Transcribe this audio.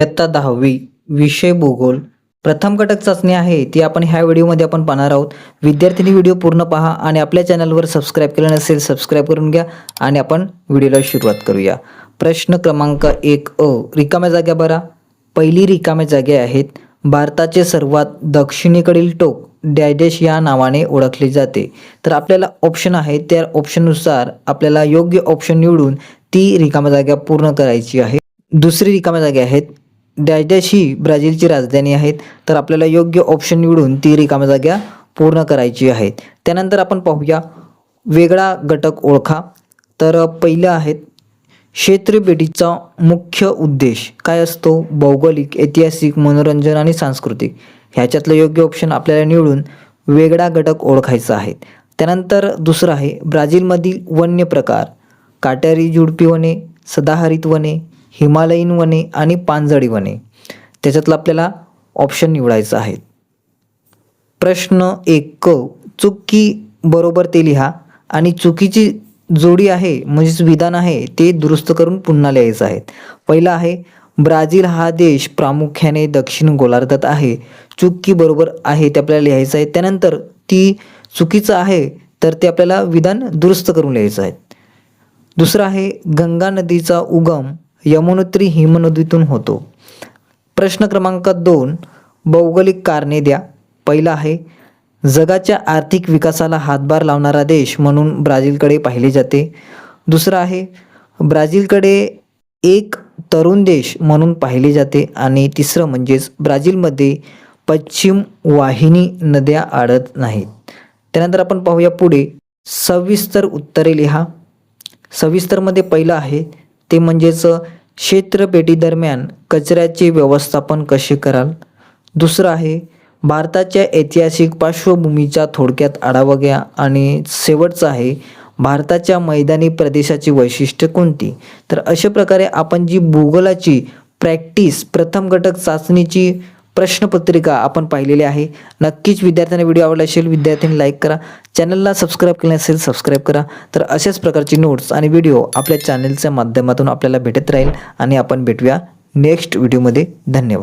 इयत्ता दहावी विषय भूगोल. प्रथम घटक चाचणी आहे ती आपण ह्या व्हिडिओमध्ये आपण पाहणार आहोत. विद्यार्थ्यांनी व्हिडिओ पूर्ण पहा आणि आपल्या चॅनलवर सबस्क्राईब केलं नसेल सबस्क्राईब करून घ्या आणि आपण व्हिडिओला सुरुवात करूया. प्रश्न क्रमांक एक अ रिकाम्या जाग्या बरा पहिली रिकाम्या जागे आहेत. भारताचे सर्वात दक्षिणेकडील टोक डॅडेश या नावाने ओळखले जाते. तर आपल्याला ऑप्शन आहे त्या ऑप्शननुसार आपल्याला योग्य ऑप्शन निवडून ती रिकाम्या जागा पूर्ण करायची आहे. दुसरी रिकाम्या जागा आहेत. डॅश ही ब्राझीलची राजधानी आहेत तर आपल्याला योग्य ऑप्शन निवडून ती रिकाम्या जागा पूर्ण करायची आहेत. त्यानंतर आपण पाहूया वेगळा घटक ओळखा. तर पहिलं आहेत क्षेत्रभेटीचा मुख्य उद्देश काय असतो? भौगोलिक ऐतिहासिक मनोरंजन आणि सांस्कृतिक. ह्याच्यातलं योग्य ऑप्शन आपल्याला निवडून वेगळा घटक ओळखायचा आहे. त्यानंतर दुसरं आहे ब्राझीलमधील वन्य प्रकार काट्यारी झुडपी वने सदाहरित वने हिमालयीन वने आणि पानझडी वने. त्याच्यातलं आपल्याला ऑप्शन निवडायचं आहे. प्रश्न एक क चुकी बरोबर ते लिहा आणि चुकीची जोडी आहे म्हणजेच विधान आहे ते दुरुस्त करून पुन्हा लिहायचं आहे. पहिलं आहे ब्राझील हा देश प्रामुख्याने दक्षिण गोलार्धात आहे. चुकी बरोबर आहे ते आपल्याला लिहायचं आहे. त्यानंतर ती चुकीचं आहे तर ते आपल्याला विधान दुरुस्त करून लिहायचं आहे. दुसरं आहे गंगा नदीचा उगम यमुनोत्री हिमनदीतून होतो. प्रश्न क्रमांक दोन भौगोलिक कारणे द्या. पहिला आहे जगाच्या आर्थिक विकासाला हातभार लावणारा देश म्हणून ब्राझीलकडे पाहिले जाते. दुसरं आहे ब्राझीलकडे एक तरुण देश म्हणून पाहिले जाते. आणि तिसरं म्हणजेच ब्राझीलमध्ये पश्चिम वाहिनी नद्या आढळत नाहीत. त्यानंतर आपण पाहूया पुढे. सविस्तर उत्तरे लिहा. सविस्तरमध्ये पहिलं आहे ते म्हणजेच क्षेत्रपेटीदरम्यान कचऱ्याचे व्यवस्थापन कसे कराल? दुसरं आहे भारताच्या ऐतिहासिक पार्श्वभूमीच्या थोडक्यात आढावा घ्या. आणि शेवटचं आहे भारताच्या मैदानी प्रदेशाची वैशिष्ट्य कोणती? तर अशा प्रकारे आपण जी भूगोलाची प्रॅक्टिस प्रथम घटक चाचणीची प्रश्नपत्रिका आपण पाहिलेली आहे. नक्कीच विद्यार्थ्यांना व्हिडिओ आवडला असेल विद्यार्थ्यांनी लाईक करा. चॅनलला सबस्क्राईब केले असेल सबस्क्राईब करा. तर अशाच प्रकारची नोट्स आणि व्हिडिओ आपल्या चॅनलच्या माध्यमातून आपल्याला भेटत राहील. आणि आपण भेटूया नेक्स्ट व्हिडिओमध्ये धन्यवाद.